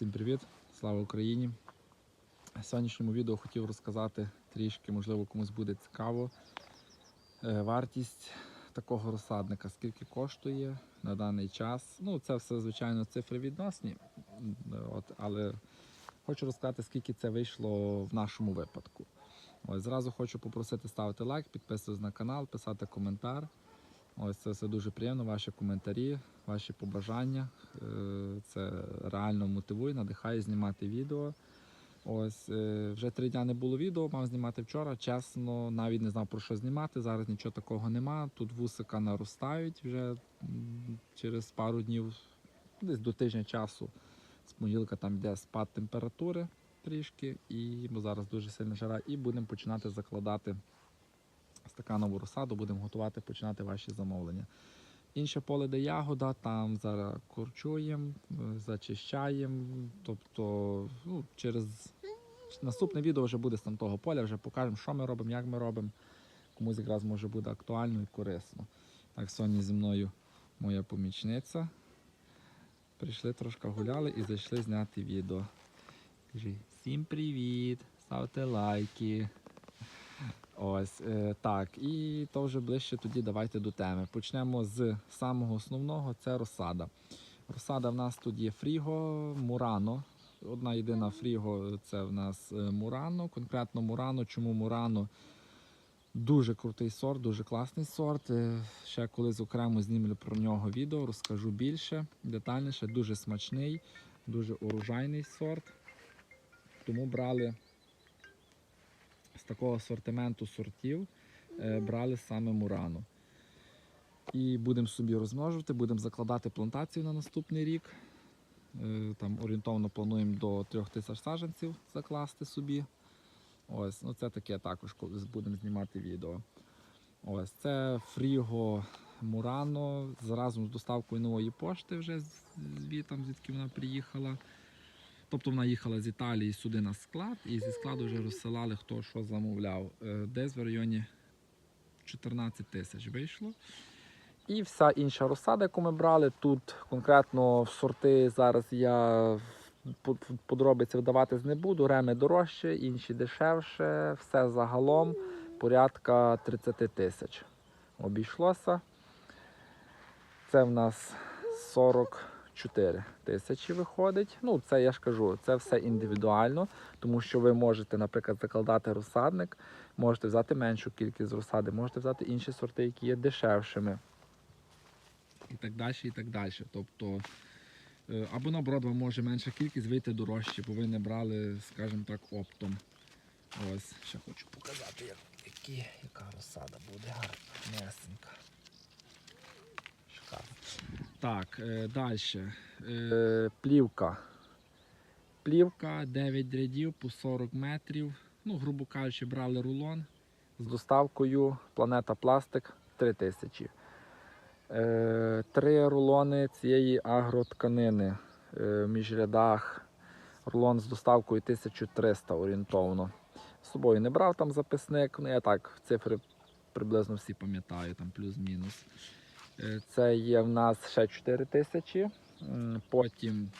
Всім привіт! Слава Україні! В сьогоднішньому відео хотів розказати трішки, можливо, комусь буде цікаво. е, Вартість такого розсадника, скільки коштує на даний час. Ну, це все, звичайно, цифри відносні, от, але хочу розказати, скільки це вийшло в нашому випадку. Ось зразу хочу попросити ставити лайк, підписуватись на канал, писати коментар. Ось це все дуже приємно, ваші коментарі, ваші побажання. Е, Це реально мотивує, надихає знімати відео. Ось е, вже три дні не було відео, мав знімати вчора. Чесно, навіть не знав про що знімати. Зараз нічого такого нема. Тут вусика наростають вже через пару днів, десь до тижня часу. З понеділка там йде спад температури трішки, і зараз дуже сильна жара, і будемо починати закладати стаканову розсаду, будемо готувати, починати ваші замовлення. Інше поле, де ягода, там зараз корчуємо, е, зачищаємо. Тобто ну, через наступне відео вже буде з того поля, вже покажемо, що ми робимо, як ми робимо. Комусь якраз може буде актуально і корисно. Так, сьогодні зі мною моя помічниця. Прийшли трошки гуляли і зайшли зняти відео. Кажи, всім привіт! Ставте лайки. Ось е, так. І то вже ближче тоді давайте до теми. Почнемо з самого основного це розсада. Розсада в нас тут є Фріго, Мурано. Одна єдина Фріго це в нас е, Мурано. Конкретно Мурано. Чому Мурано? Дуже крутий сорт, дуже класний сорт. Е, Ще колись окремо знімлю про нього відео, розкажу більше, детальніше, дуже смачний, дуже урожайний сорт. Тому брали такого асортименту сортів е, брали саме Мурану. І будемо собі розмножувати, будемо закладати плантацію на наступний рік. Е, Там орієнтовно плануємо до 3000 саджанців закласти собі. Ось, ну це таке також колись будемо знімати відео. Ось це Фріго Мурано разом з доставкою нової пошти вже з- звітом, звідки вона приїхала. Тобто вона їхала з Італії сюди на склад, і зі складу вже розсилали, хто що замовляв. Е, Десь в районі 14 тисяч вийшло. І вся інша розсада, яку ми брали, тут конкретно в сорти зараз я по- подробиці вдаватись не буду. Реми дорожче, інші дешевше. Все загалом порядка 30 тисяч обійшлося. Це в нас 44 тисячі виходить. Ну, це я ж кажу, це все індивідуально, тому що ви можете, наприклад, закладати розсадник, можете взяти меншу кількість розсади, можете взяти інші сорти, які є дешевшими. І так далі, і так далі. Тобто, е, або наоборот, вам може менша кількість вийти дорожче, бо ви не брали, скажімо так, оптом. Ось, ще хочу показати, як, які, яка розсада буде гарна, м'ясенька. Так, е, далі. Е, плівка. Плівка 9 рядів по 40 метрів. Ну, грубо кажучи, брали рулон з доставкою Планета Пластик 3000. Е, три рулони цієї агротканини е, в міжрядах. Рулон з доставкою 1300 орієнтовно. З собою не брав там записник, ну я так, цифри приблизно всі пам'ятаю, там плюс-мінус. Е, Це є в нас ще 4 тисячі. Потім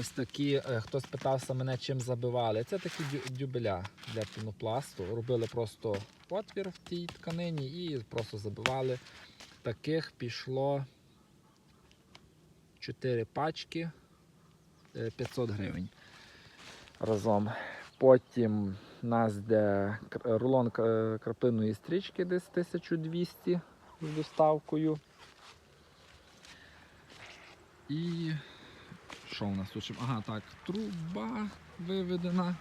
ось такі, е, хтось питався мене, чим забивали. Це такі дюбеля для пінопласту. Робили просто отвір в тій тканині і просто забивали. Таких пішло 4 пачки е, 500 гривень разом. Потім у нас кр- рулон к- краплинної стрічки десь 1200 з доставкою. І що у нас тут? Ага, так, труба виведена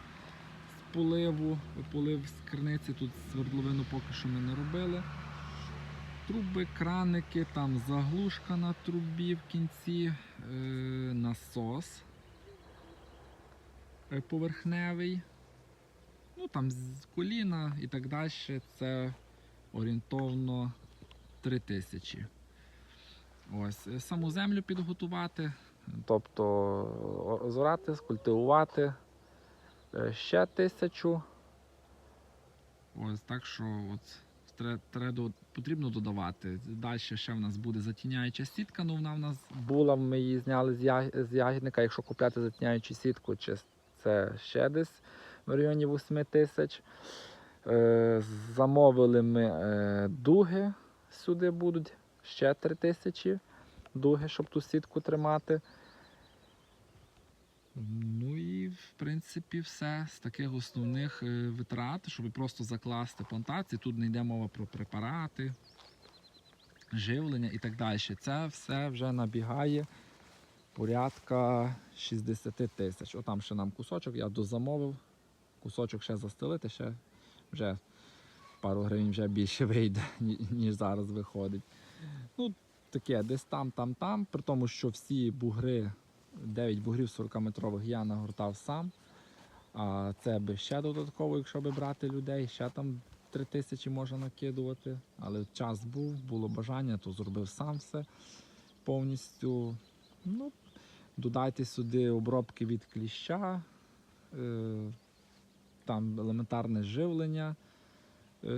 з поливу. Полив з криниці. Тут свердловину поки що ми не робили. Труби, краники, там заглушка на трубі в кінці, е, насос е, поверхневий. Ну там з коліна і так далі. Це орієнтовно 3000. Ось, е, саму землю підготувати, тобто о- зорати, скультивувати е, ще тисячу. Ось так що от треба потрібно додавати. Далі ще в нас буде затіняюча сітка, ну вона в нас була, ми її зняли з, ягідника. Якщо купляти затіняючу сітку, чи це ще десь в районі 8 тисяч. Е, замовили ми дуги сюди будуть ще 3 тисячі дуги, щоб ту сітку тримати. Ну і в принципі все з таких основних е, витрат, щоб просто закласти плантації. Тут не йде мова про препарати, живлення і так далі. Це все вже набігає порядка 60 тисяч. Отам ще нам кусочок, я дозамовив. Кусочок ще застелити, ще вже пару гривень вже більше вийде, ніж зараз виходить. Ну, таке, десь там, там, там. При тому, що всі бугри, 9 бугрів 40-метрових я нагортав сам. А це би ще додатково, якщо би брати людей, ще там 3 тисячі можна накидувати. Але час був, було бажання, то зробив сам все повністю. Ну, додайте сюди обробки від кліща, е, там елементарне живлення,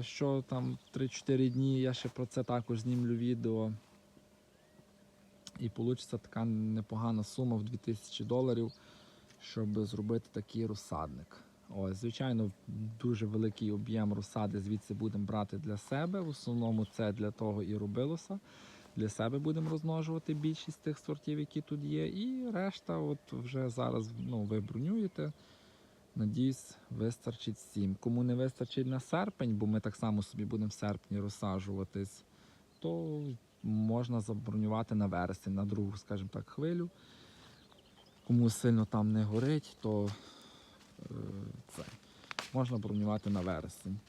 що там 3-4 дні, я ще про це також знімлю відео. І вийде така непогана сума в 2000 доларів, щоб зробити такий розсадник. Ось, звичайно, дуже великий об'єм розсади звідси будемо брати для себе. В основному це для того і робилося. Для себе будемо розмножувати більшість тих сортів, які тут є. І решта, от вже зараз ну, ви бронюєте. Надіюсь, вистачить всім. Кому не вистачить на серпень, бо ми так само собі будемо в серпні розсаджуватись, то можна забронювати на вересень, на другу, скажімо так, хвилю. Кому сильно там не горить, то е, це можна бронювати на вересень.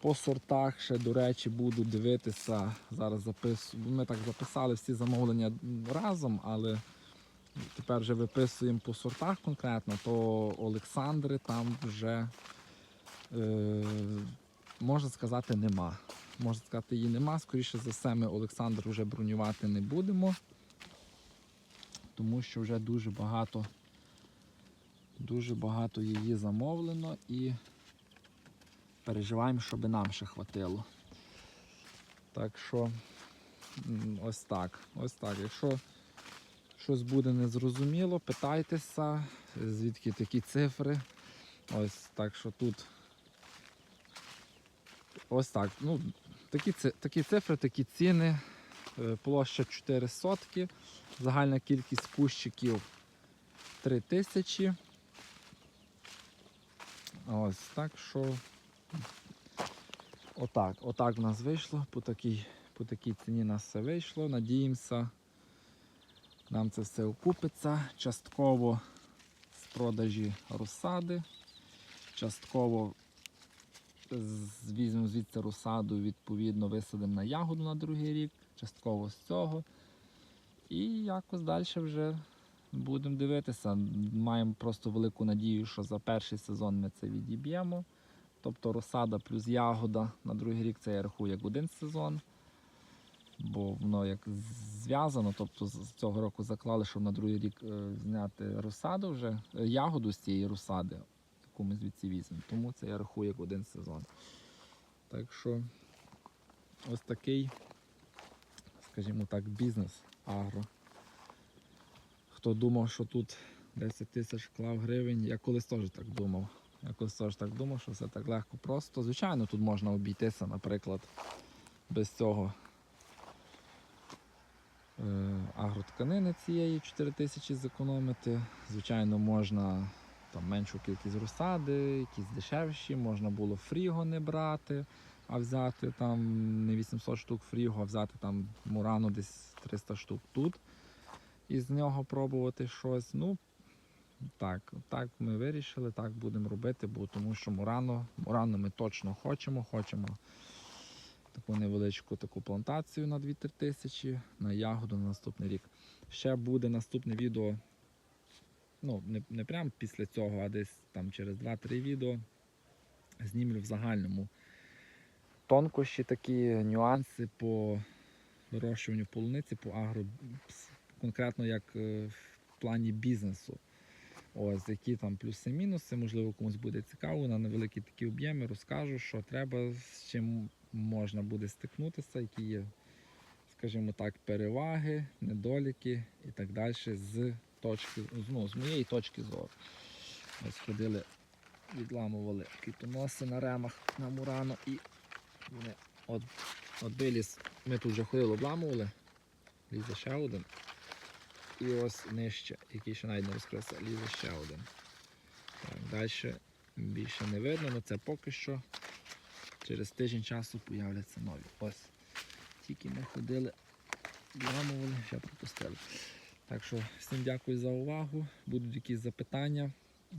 По сортах ще, до речі, буду дивитися. Зараз записую. Ми так записали всі замовлення разом, але тепер вже виписуємо по сортах конкретно, то Олександри там вже, е, можна сказати, нема. Можна сказати, її нема. Скоріше за все, ми Олександр вже бронювати не будемо, тому що вже дуже багато, дуже багато її замовлено і переживаємо, щоб нам ще хватило. Так що ось так. Ось так. Якщо щось буде незрозуміло, питайтеся, звідки такі цифри. Ось так що тут. Ось так. Ну, такі, такі цифри, такі ціни. Е, Площа 4 сотки. Загальна кількість кущиків 3 тисячі. Ось так що. Отак, отак в нас вийшло. По такій, по такій ціні нас все вийшло. Надіємося, нам це все окупиться. Частково з продажі розсади, частково візьмемо звідси розсаду, відповідно, висадимо на ягоду на другий рік, частково з цього. І якось далі вже будемо дивитися. Маємо просто велику надію, що за перший сезон ми це відіб'ємо. Тобто розсада плюс ягода на другий рік це я рахую як один сезон. Бо воно як зв'язано, тобто з цього року заклали, щоб на другий рік е, зняти розсаду вже, е, ягоду з цієї розсади, яку ми звідси візьмемо. Тому це я рахую як один сезон. Так що ось такий, скажімо так, бізнес агро. Хто думав, що тут 10 тисяч клав гривень, я колись теж так думав. Я колись теж так думав, що все так легко просто. Звичайно, тут можна обійтися, наприклад, без цього агротканини цієї 4 тисячі зекономити. Звичайно, можна там, меншу кількість розсади, якісь дешевші, можна було фріго не брати, а взяти там не 800 штук фріго, а взяти там мурану десь 300 штук тут. І з нього пробувати щось. Ну, так, так ми вирішили, так будемо робити, бо тому що Мурано, Мурано ми точно хочемо. Хочемо таку невеличку таку плантацію на 2-3 тисячі на ягоду на наступний рік. Ще буде наступне відео. Ну, не, не прямо після цього, а десь там через 2-3 відео знімлю в загальному тонкощі такі нюанси по вирощуванню полуниці, по агро, конкретно як е, в плані бізнесу. Ось які там плюси-мінуси, можливо, комусь буде цікаво. На невеликі такі об'єми розкажу, що треба, з чим можна буде стикнутися, які є, скажімо так, переваги, недоліки і так далі з точки, ну, з моєї точки зору. Ось ходили, відламували квітоноси на ремах на Мурано і вони от, от виліз. Ми тут вже ходили, обламували, лізе ще один. І ось нижче, який ще навіть не розкрився, лізе ще один. Так, далі більше не видно, але це поки що. Через тиждень часу появляться нові. Ось. Тільки ми ходили, обламували, ще пропустили. Так що всім дякую за увагу. Будуть якісь запитання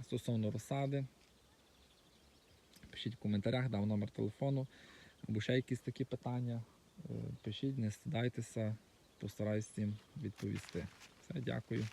стосовно розсади. Пишіть в коментарях, дав номер телефону. Або ще якісь такі питання. Е, Пишіть, не стидайтеся, постараюсь всім відповісти. Все, дякую.